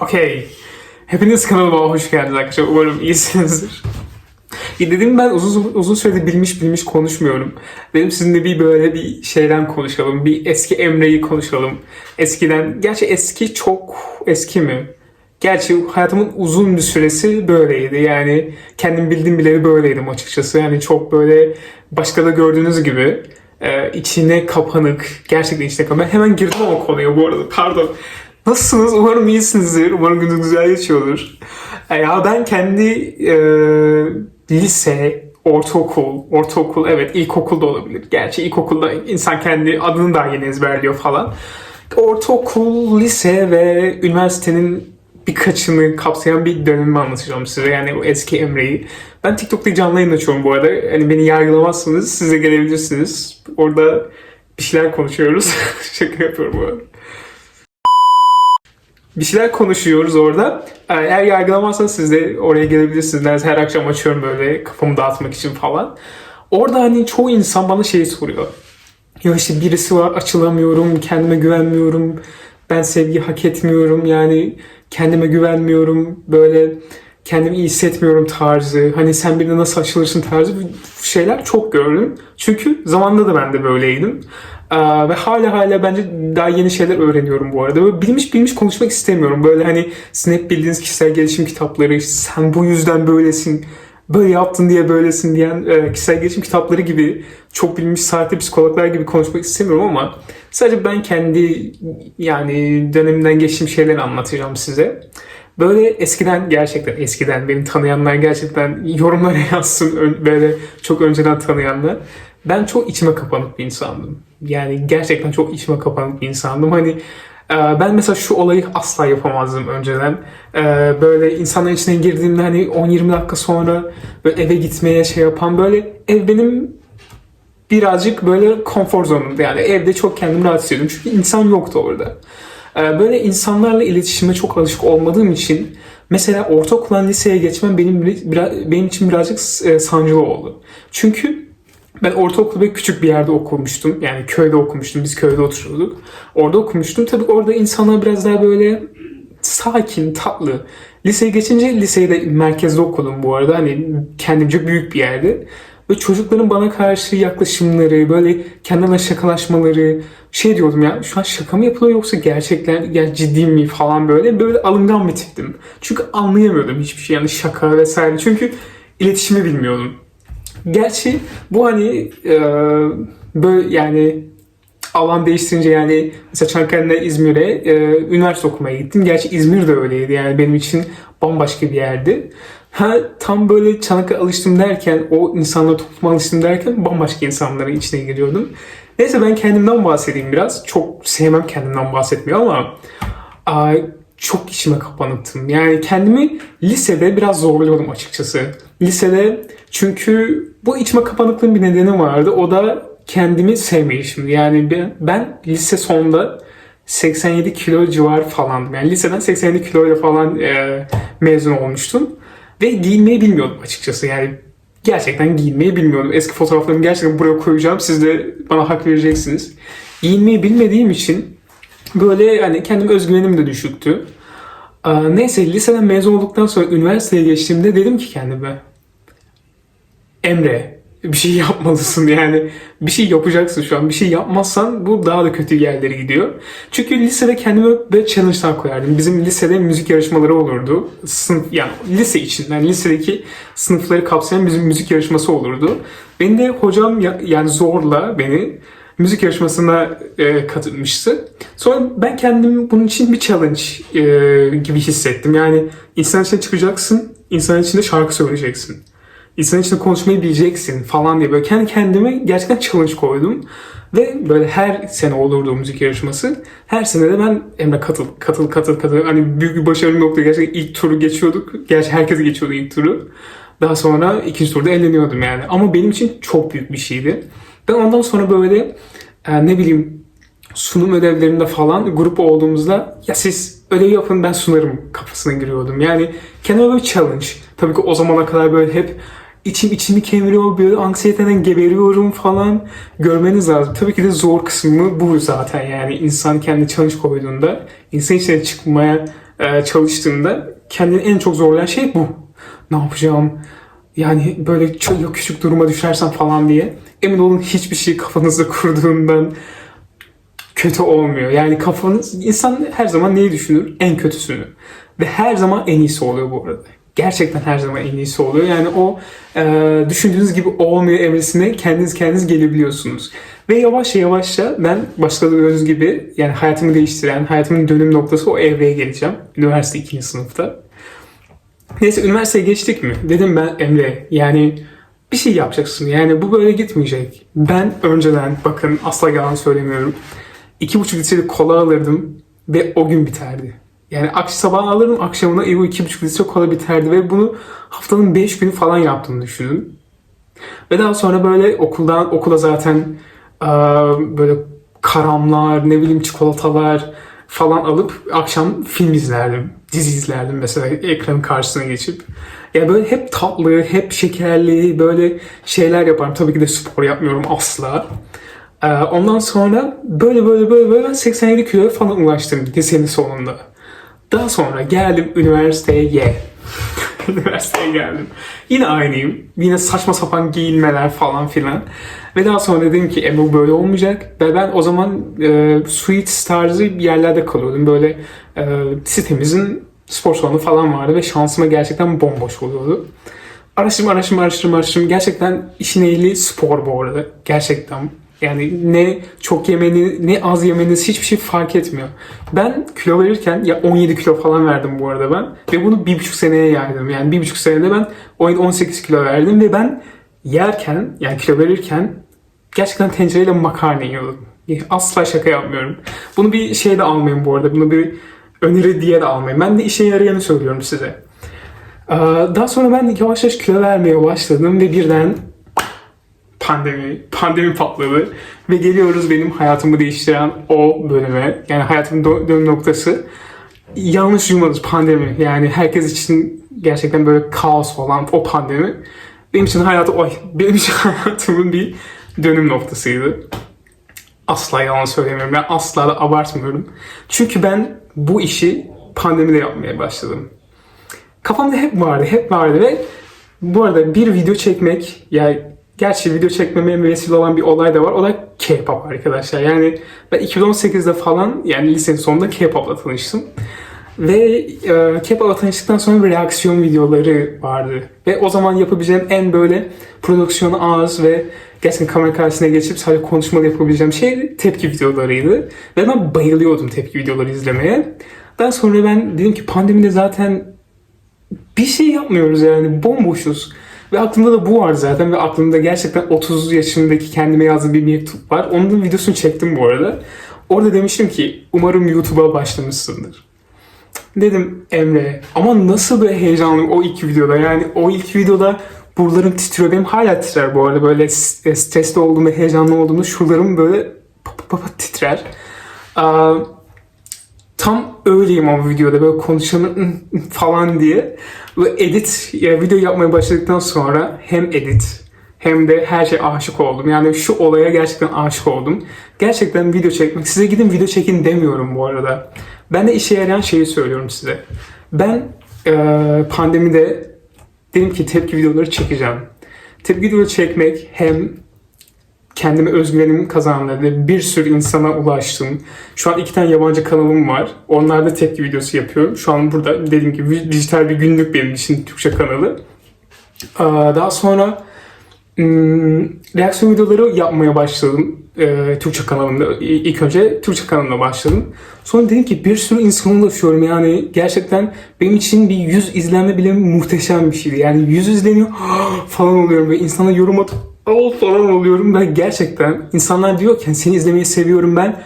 Okey. Hepiniz kanalıma hoş geldiniz arkadaşlar. Umarım iyisinizdir. Dedim ben uzun uzun süredir bilmiş bilmiş konuşmuyorum. Dedim sizinle bir böyle bir şeyden konuşalım. Bir eski Emre'yi konuşalım. Eskiden, gerçi eski çok eski mi? Gerçi hayatımın uzun bir süresi böyleydi. Yani kendim bildiğim bileli böyleydim açıkçası. Yani çok böyle başka da gördüğünüz gibi e, içine kapanık. Gerçekten içine kapanık. Hemen girdim o konuya bu arada. Pardon. Nasılsınız? Umarım iyisinizdir. Umarım gününüz güzel geçiyordur. E, Ya ben kendi e, lise, ortaokul, ortaokul evet ilkokul da olabilir. Gerçi ilkokulda insan kendi adını daha yeni ezberliyor falan. Ortaokul, lise ve üniversitenin birkaçını kapsayan bir dönemimi anlatacağım size. Yani o eski Emre'yi. Ben TikTok'ta canlı yayın açıyorum bu arada. Hani beni yargılamazsınız. Siz de gelebilirsiniz. Orada bir şeyler konuşuyoruz. Şaka yapıyorum bu arada bir şeyler konuşuyoruz orada. Ee, Eğer yargılamazsanız siz de oraya gelebilirsiniz. Neredeyse her akşam açıyorum böyle kafamı dağıtmak için falan. Orada hani çoğu insan bana şeyi soruyor. Ya işte birisi var açılamıyorum, kendime güvenmiyorum, ben sevgi hak etmiyorum yani kendime güvenmiyorum, böyle kendimi iyi hissetmiyorum tarzı. Hani sen birine nasıl açılırsın tarzı şeyler çok gördüm. Çünkü zamanında da ben de böyleydim. Ee, ve hala hala bence daha yeni şeyler öğreniyorum bu arada. Böyle bilmiş bilmiş konuşmak istemiyorum. Böyle hani sizin hep bildiğiniz kişisel gelişim kitapları, sen bu yüzden böylesin, böyle yaptın diye böylesin diyen e, kişisel gelişim kitapları gibi çok bilmiş sahte psikologlar gibi konuşmak istemiyorum ama sadece ben kendi yani dönemimden geçtiğim şeyleri anlatacağım size. Böyle eskiden gerçekten eskiden beni tanıyanlar gerçekten yorumlara yazsın böyle çok önceden tanıyanlar. Ben çok içime kapanık bir insandım. Yani gerçekten çok içime kapanık bir insandım. Hani e, ben mesela şu olayı asla yapamazdım önceden. E, Böyle insanların içine girdiğimde hani 10-20 dakika sonra böyle eve gitmeye şey yapan böyle ev benim birazcık böyle konfor zonumda yani evde çok kendimi rahat hissediyordum çünkü insan yoktu orada. Ee, Böyle insanlarla iletişime çok alışık olmadığım için mesela ortaokuldan liseye geçmem benim benim için birazcık e, sancılı oldu. Çünkü ben ortaokulu böyle küçük bir yerde okumuştum. Yani köyde okumuştum. Biz köyde oturuyorduk. Orada okumuştum. Tabii orada insanlar biraz daha böyle sakin, tatlı. Liseye geçince liseyi de merkezde okudum bu arada. Hani kendimce büyük bir yerde. Ve çocukların bana karşı yaklaşımları, böyle kendilerine şakalaşmaları, şey diyordum ya şu an şaka mı yapılıyor yoksa gerçekten ya ciddi mi falan böyle. Böyle alıngan bir tiptim. Çünkü anlayamıyordum hiçbir şey yani şaka vesaire. Çünkü iletişimi bilmiyordum. Gerçi bu hani e, böyle yani alan değiştirince yani mesela Çanakkale'den İzmir'e e, üniversite okumaya gittim. Gerçi İzmir de öyleydi yani benim için bambaşka bir yerdi. Ha, tam böyle Çanakkale alıştım derken, o insanlara topluma alıştım derken bambaşka insanların içine giriyordum. Neyse ben kendimden bahsedeyim biraz. Çok sevmem kendimden bahsetmeyi ama aa, çok içime kapanıktım. Yani kendimi lisede biraz zorluyordum açıkçası. Lisede çünkü bu içime kapanıklığın bir nedeni vardı. O da kendimi sevmeyişim. Yani ben, lise sonunda 87 kilo civar falandım. Yani liseden 87 kiloyla falan e, mezun olmuştum. Ve giyinmeyi bilmiyordum açıkçası. Yani gerçekten giyinmeyi bilmiyordum. Eski fotoğraflarımı gerçekten buraya koyacağım. Siz de bana hak vereceksiniz. Giyinmeyi bilmediğim için böyle hani kendim özgüvenim de düşüktü. Aa, neyse liseden mezun olduktan sonra üniversiteye geçtiğimde dedim ki kendime Emre bir şey yapmalısın yani bir şey yapacaksın şu an bir şey yapmazsan bu daha da kötü yerlere gidiyor. Çünkü lisede kendime böyle challenge'lar koyardım. Bizim lisede müzik yarışmaları olurdu. Sınıf yani lise için yani lisedeki sınıfları kapsayan bizim müzik yarışması olurdu. Beni de hocam ya- yani zorla beni müzik yarışmasına e, katılmıştı. Sonra ben kendimi bunun için bir challenge e, gibi hissettim. Yani insan içine çıkacaksın, insan içinde şarkı söyleyeceksin. İnsan içinde konuşmayı bileceksin falan diye böyle kendi kendime gerçekten challenge koydum. Ve böyle her sene olurdu müzik yarışması. Her sene de ben Emre katıl, katıl, katıl, katıl. Hani büyük bir başarım yoktu. Gerçekten ilk turu geçiyorduk. Gerçi herkes geçiyordu ilk turu. Daha sonra ikinci turda eğleniyordum yani. Ama benim için çok büyük bir şeydi. Ben ondan sonra böyle e, ne bileyim sunum ödevlerinde falan grup olduğumuzda ya siz ödev yapın ben sunarım kafasına giriyordum. Yani kendime böyle challenge. Tabii ki o zamana kadar böyle hep içim içimi kemiriyor böyle anksiyeteden geberiyorum falan görmeniz lazım. Tabii ki de zor kısmı bu zaten yani insan kendi challenge koyduğunda insan içine çıkmaya e, çalıştığımda kendini en çok zorlayan şey bu. Ne yapacağım? Yani böyle çok küçük duruma düşersem falan diye. Emin olun hiçbir şey kafanızda kurduğundan kötü olmuyor. Yani kafanız, insan her zaman neyi düşünür? En kötüsünü. Ve her zaman en iyisi oluyor bu arada. Gerçekten her zaman en iyisi oluyor. Yani o e, düşündüğünüz gibi olmuyor evresine kendiniz kendiniz gelebiliyorsunuz. Ve yavaş yavaşça ben gördüğünüz gibi yani hayatımı değiştiren, hayatımın dönüm noktası o evreye geleceğim. Üniversite 2. sınıfta. Neyse üniversiteye geçtik mi? Dedim ben Emre yani bir şey yapacaksın. Yani bu böyle gitmeyecek. Ben önceden bakın asla yalan söylemiyorum. iki buçuk litrelik kola alırdım ve o gün biterdi. Yani akş sabah alırım akşamına iki buçuk litre kola biterdi ve bunu haftanın beş günü falan yaptığımı düşünün. Ve daha sonra böyle okuldan okula zaten böyle karamlar, ne bileyim çikolatalar falan alıp akşam film izlerdim. Dizi izlerdim mesela ekranın karşısına geçip. Ya böyle hep tatlı, hep şekerli böyle şeyler yaparım. Tabii ki de spor yapmıyorum asla. Ondan sonra böyle böyle böyle böyle ben 87 kiloya falan ulaştım lisenin sonunda. Daha sonra geldim üniversiteye. Üniversiteye geldim. Yine aynıyım. Yine saçma sapan giyinmeler falan filan. Ve daha sonra dedim ki e bu böyle olmayacak. Ve ben o zaman e, suite tarzı yerlerde kalıyordum. Böyle e, sitemizin spor salonu falan vardı ve şansıma gerçekten bomboş oluyordu. Araştırma araştırma araştırma araştırma. Gerçekten işin ehli spor bu arada. Gerçekten. Yani ne çok yemeniz ne az yemeniz hiçbir şey fark etmiyor. Ben kilo verirken ya 17 kilo falan verdim bu arada ben. Ve bunu bir buçuk seneye yaydım. Yani bir buçuk senede ben 17-18 kilo verdim ve ben yerken yani kilo verirken gerçekten tencereyle makarna yiyordum. Asla şaka yapmıyorum. Bunu bir şey de almayın bu arada. Bunu bir öneri diye de almayın. Ben de işe yarayanı söylüyorum size. Daha sonra ben yavaş yavaş kilo vermeye başladım ve birden pandemi, pandemi patladı ve geliyoruz benim hayatımı değiştiren o bölüme. Yani hayatımın dö- dönüm noktası. Yanlış duymadınız pandemi. Yani herkes için gerçekten böyle kaos olan o pandemi. Benim için hayatı, oy, benim için hayatımın bir dönüm noktasıydı. Asla yalan söylemiyorum. Ben asla da abartmıyorum. Çünkü ben bu işi pandemide yapmaya başladım. Kafamda hep vardı, hep vardı ve bu arada bir video çekmek, yani gerçi video çekmeme vesile olan bir olay da var. O da K-pop arkadaşlar. Yani ben 2018'de falan yani lisenin sonunda K-pop'la tanıştım. Ve e, K-pop'la tanıştıktan sonra bir reaksiyon videoları vardı. Ve o zaman yapabileceğim en böyle prodüksiyonu az ve gerçekten kamera karşısına geçip sadece konuşmalı yapabileceğim şey tepki videolarıydı. Ve ben bayılıyordum tepki videoları izlemeye. Daha sonra ben dedim ki pandemide zaten bir şey yapmıyoruz yani bomboşuz. Ve aklımda da bu var zaten ve aklımda gerçekten 30 yaşındaki kendime yazdığım bir mektup var. Onun da videosunu çektim bu arada. Orada demiştim ki umarım YouTube'a başlamışsındır. Dedim Emre ama nasıl böyle heyecanlıyım o ilk videoda yani o ilk videoda buralarım titriyor. Benim hala titrer bu arada böyle s- stresli olduğum ve heyecanlı olduğumda şuralarım böyle papa papa titrer. Aa, tam öyleyim o videoda böyle konuşamıyorum falan diye. Ve edit, ya video yapmaya başladıktan sonra hem edit hem de her şey aşık oldum. Yani şu olaya gerçekten aşık oldum. Gerçekten video çekmek, size gidin video çekin demiyorum bu arada. Ben de işe yarayan şeyi söylüyorum size. Ben eee, pandemide dedim ki tepki videoları çekeceğim. Tepki videoları çekmek hem kendime özgüvenim kazandırdı. Bir sürü insana ulaştım. Şu an iki tane yabancı kanalım var. Onlarda tepki videosu yapıyorum. Şu an burada dediğim gibi dijital bir günlük benim için Türkçe kanalı. Daha sonra ım, reaksiyon videoları yapmaya başladım. Ee, Türkçe kanalımda. İlk önce Türkçe kanalımda başladım. Sonra dedim ki bir sürü insana ulaşıyorum. Yani gerçekten benim için bir yüz izlenme bile muhteşem bir şeydi. Yani yüz izleniyor falan oluyorum ve insana yorum atıp "Aa!" falan oluyorum. Ben gerçekten insanlar diyor ki "Hani seni izlemeyi seviyorum ben.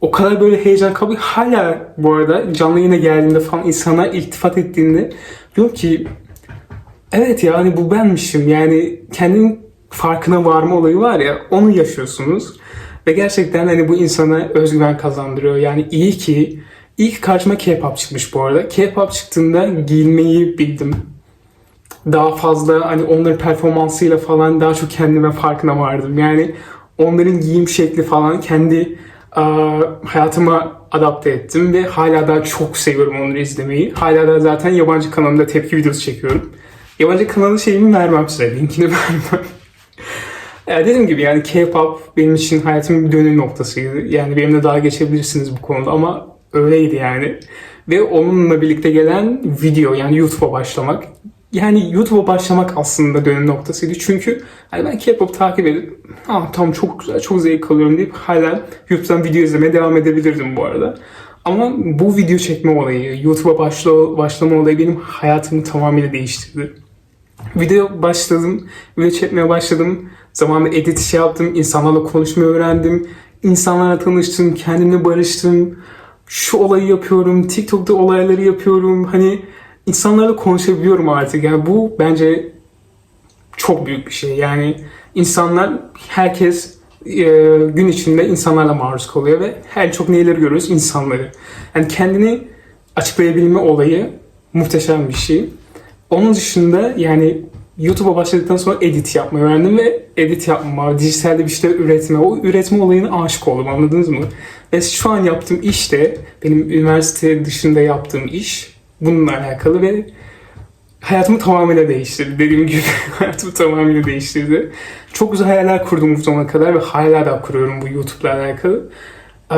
O kadar böyle heyecan kapıyor. Hala bu arada canlı yayına geldiğinde falan insanlar iltifat ettiğinde diyorum ki Evet yani bu benmişim. Yani kendin farkına varma olayı var ya onu yaşıyorsunuz. Ve gerçekten hani bu insana özgüven kazandırıyor. Yani iyi ki ilk karşıma K-pop çıkmış bu arada. K-pop çıktığında giyinmeyi bildim. Daha fazla hani onların performansıyla falan daha çok kendime farkına vardım. Yani onların giyim şekli falan kendi aa, hayatıma adapte ettim ve hala daha çok seviyorum onları izlemeyi. Hala da zaten yabancı kanalımda tepki videosu çekiyorum. Yabancı kanalın şeyini vermem size, linkini vermem. Ya dediğim gibi yani K-pop benim için hayatımın bir dönüm noktasıydı. Yani benimle daha geçebilirsiniz bu konuda ama öyleydi yani. Ve onunla birlikte gelen video yani YouTube'a başlamak. Yani YouTube'a başlamak aslında dönüm noktasıydı. Çünkü hani ben K-pop takip edip ha, tamam çok güzel çok zevk alıyorum deyip hala YouTube'dan video izlemeye devam edebilirdim bu arada. Ama bu video çekme olayı, YouTube'a başla, başlama olayı benim hayatımı tamamıyla değiştirdi. Video başladım, video çekmeye başladım. Zamanında edit şey yaptım, insanlarla konuşmayı öğrendim. İnsanlarla tanıştım, kendimle barıştım. Şu olayı yapıyorum, TikTok'ta olayları yapıyorum. Hani insanlarla konuşabiliyorum artık. Yani bu bence çok büyük bir şey. Yani insanlar, herkes e, gün içinde insanlarla maruz kalıyor ve her çok neyleri görüyoruz? İnsanları. Yani kendini açıklayabilme olayı muhteşem bir şey. Onun dışında yani YouTube'a başladıktan sonra edit yapmayı öğrendim ve edit yapma, dijitalde bir şeyler üretme, o üretme olayına aşık oldum anladınız mı? Ve şu an yaptığım iş de benim üniversite dışında yaptığım iş bununla alakalı ve hayatımı tamamıyla değiştirdi. Dediğim gibi hayatımı tamamıyla değiştirdi. Çok güzel hayaller kurdum bu zamana kadar ve hala da kuruyorum bu YouTube'la alakalı. Ee,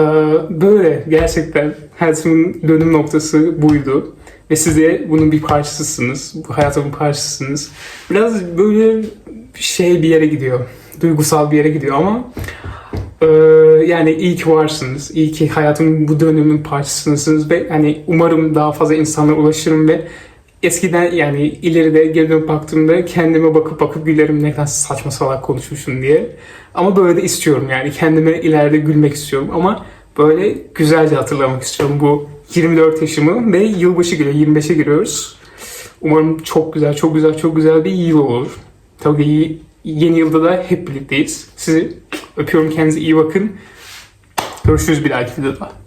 Böyle gerçekten hayatımın dönüm noktası buydu. Ve siz de bunun bir parçasısınız. Bu hayatımın parçasısınız. Biraz böyle şey bir yere gidiyor. Duygusal bir yere gidiyor ama ee, yani iyi ki varsınız. İyi ki hayatımın bu dönümün parçasısınız ve hani umarım daha fazla insanlara ulaşırım ve eskiden yani ileride geri dönüp baktığımda kendime bakıp bakıp gülerim ne kadar saçma salak konuşmuşum diye. Ama böyle de istiyorum yani kendime ileride gülmek istiyorum ama böyle güzelce hatırlamak istiyorum bu 24 yaşımı ve yılbaşı geliyor 25'e giriyoruz. Umarım çok güzel çok güzel çok güzel bir yıl olur. Tabii yeni yılda da hep birlikteyiz. Sizi öpüyorum kendinize iyi bakın. Görüşürüz bir dahaki videoda.